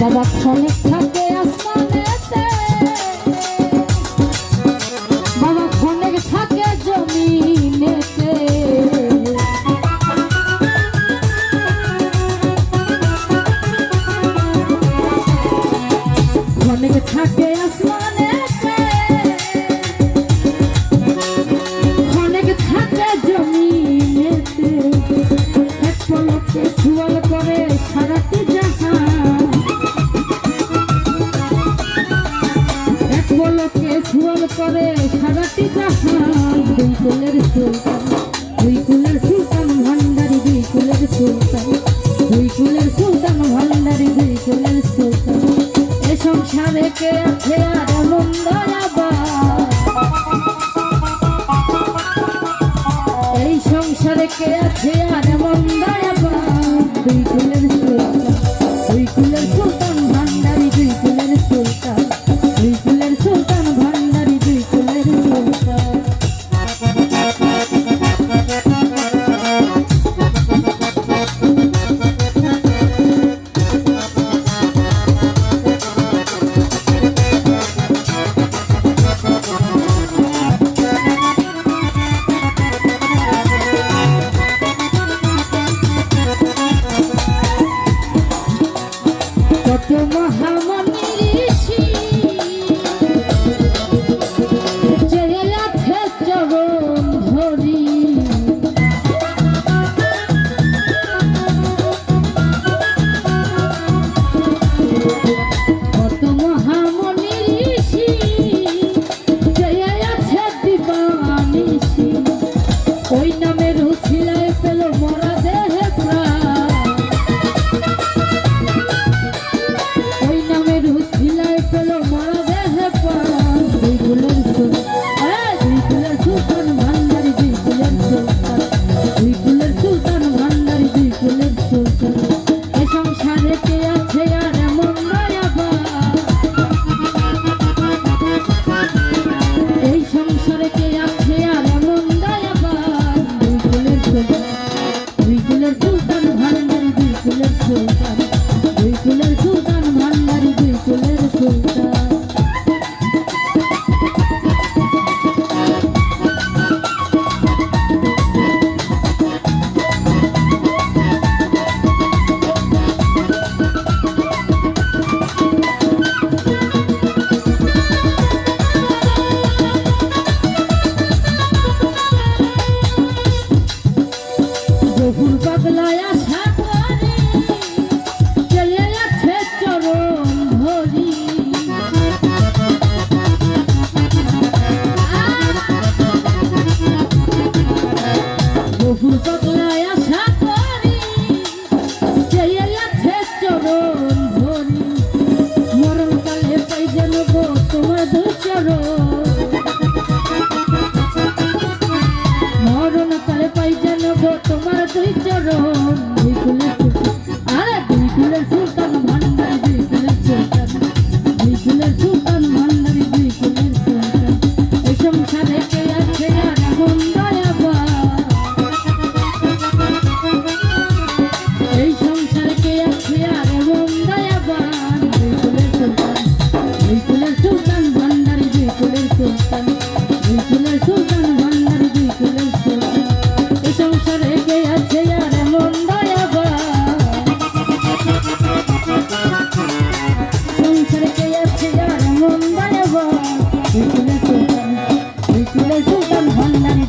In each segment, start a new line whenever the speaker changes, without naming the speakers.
Baba Kolik Kabeya Sane দুই কুলের সুলতান ভান্ডারি, দুই কুলের সুলতান। দুই কুলের সুলতান ভান্ডারি, দুই সংসারে কে আছে আর মন্দরাবা কে কুলের সুলতান কুলের সুলতান।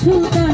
সুতা